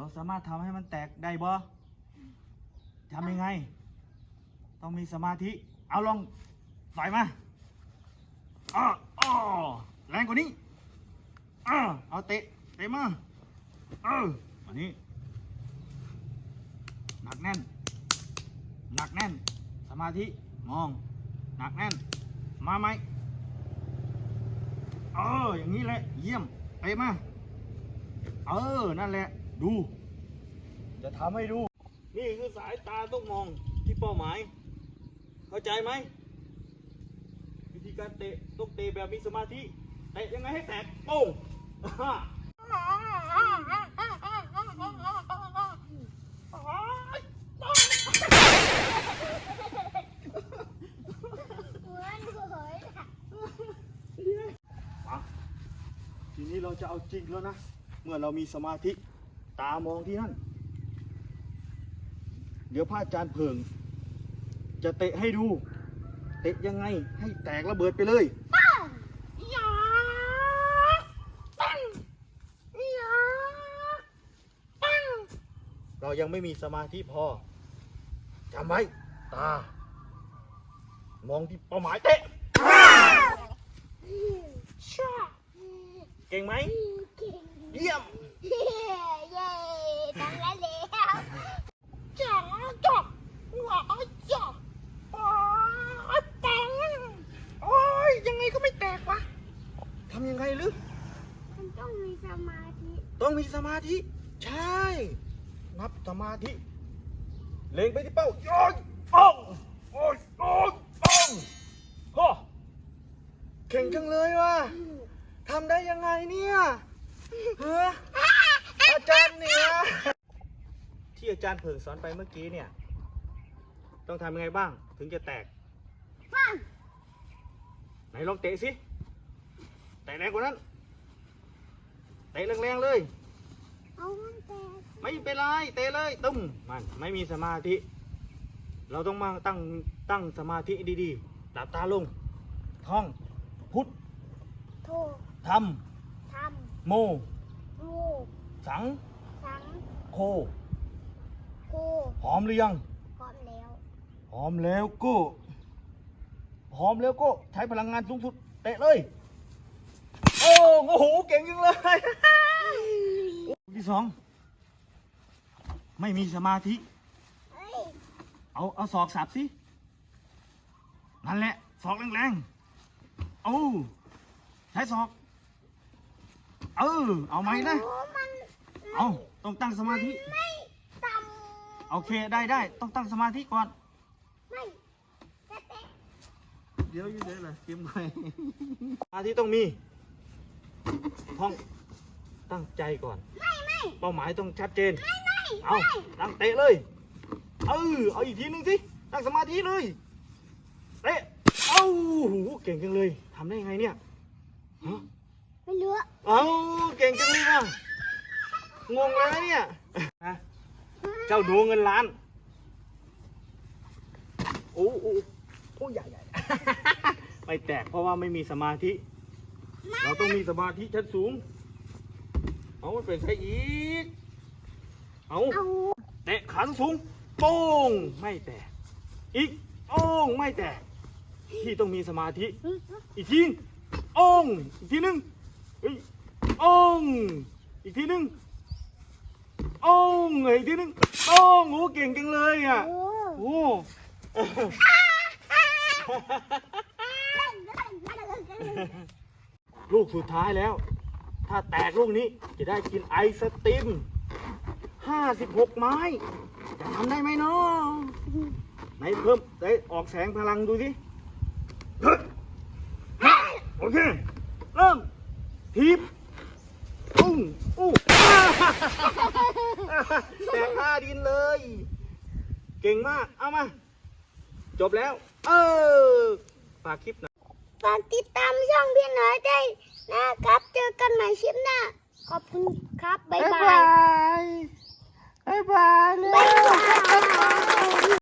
ราสามารถทำให้มันแตกได้บ่ทำยังไง ต้องมีสมาธิ เอาลองต่อยมาอ้ออ้อแรงกว่านี้อ้อเอาเตะ เตะมาเอออันนี้ หนักแน่น หนักแน่น สมาธิ มอง หนักแน่น มาไหมเอออย่างนี้แหละ เยี่ยม เตะมา เออ นั่นแหละ ดู จะทำให้ดู นี่คือสายตาต้องมองที่เป้าหมาย เข้าใจไหม วิธีการเตะต้องเตะแบบมีสมาธิเตะยังไงให้แตกโป้งอ่าทีนี้เราจะเอาจริงแล้วนะ เมื่อเรามีสมาธิ ตามองที่นั่น เดี๋ยวพระอาจารย์เพิง จะเตะให้ดู เตะยังไงให้แตกระเบิดไปเลย เรายังไม่มีสมาธิพอจำไว้ตา มองที่เป้าหมายเตะ เก่งไหม เยี่ยม โอ้ยยังไงก็ไม่แตกวะทำยังไงลึกต้องมีสมาธิ ต้องมีสมาธิ ใช่ นับสมาธิ เล็งไปที่เป้าโอ้ยป้องโอ้ยโอ้ยป้องฮ่อเก่งจังเลยว่ะทำได้ยังไงเนี่ยเฮ้อ อาจารย์เนี่ยที่อาจารย์เผิงสอนไปเมื่อกี้เนี่ย ต้องทำยังไงบ้าง ถึงจะแตก ฟังไหนลองเตะสิเตะแรงกว่านั้นเตะแรงๆเลย เอามันแตกไม่เป็นไรเตะเลยตุ้มมันไม่มีสมาธิ เราต้องมาตั้งตั้งสมาธิดีๆหลับตาลงท่องพุทธโทธรรมทโมำรู สังสังโคโคพร้อมหรือยังพร้อมแล้วพร้อมแล้วก็พร้อมแล้วก็ใช้พลังงานสูงสุดเตะเลย โอ้โอ้โหเก่งจังเลยลูกที่สองไม่มีสมาธิ เฮ้ยเอาเอาศอกสับสิ นั่นแหละศอกแรงๆ เอาใช้ศอก เออ เอาไหมนะ โอ้มัน เอาต้องตั้งสมาธิ ไม่ต่โอเคได้ได้ต้องตั้งสมาธิก่อนำไม่จะแตกเดี๋ยวอยู่เดี๋ยวเลยเตรียมไปสมาธิต้องมีห้องตั้งใจก่อน ไม่ไม่เป้าหมายต้องชัดเจน ไม่ไม่เอาตั้งเตะเลย เออเอาอีกทีหนึงสิ ตั้งสมาธิเลย เตะ เอ้าโหเก่งจังเลยทำได้ยังไงเนี่ยฮะไม่รู้เอ้าเก่งจังเลยว่ะ งงเลยนะเนี่ยนะเจ้าดวงเงินล้านโอ้โอ้โอ้ใหญ่ใหญ่ไม่แตกเพราะว่าไม่มีสมาธิ เราต้องมีสมาธิชั้นสูง เอามันเป็นใช่อีก เอาเตะขาสูงโป้งไม่แตก อีกโอ้งไม่แตก ที่ต้องมีสมาธิ อีกทีโอ้งอีกทีหนึงเฮ้ยโอ้งอีกทีหนึง โอ้งอีกทีหนึงโอ้งโอ้เก่งจังเลยอะโอ้โอ้ลูกสุดท้ายแล้ว ถ้าแตกลูกนี้จะได้กินไอศตรีม56ไม้ จะทำได้ไหมเนาะไหนเพิ่มได้ออกแสงพลังดูสิโอเค เริ่มทีบปุ้งอู้แตกท่า ดินเลย เก่งมาก เอามา จบแล้ว เออฝากคลิปหน่อยฝากติดตามช่องพี่น้อยได้นะครับ เจอกันใหม่คลิปหน้า ขอบคุณครับ บ๊ายบาย บ๊ายบาย บ๊ายบาย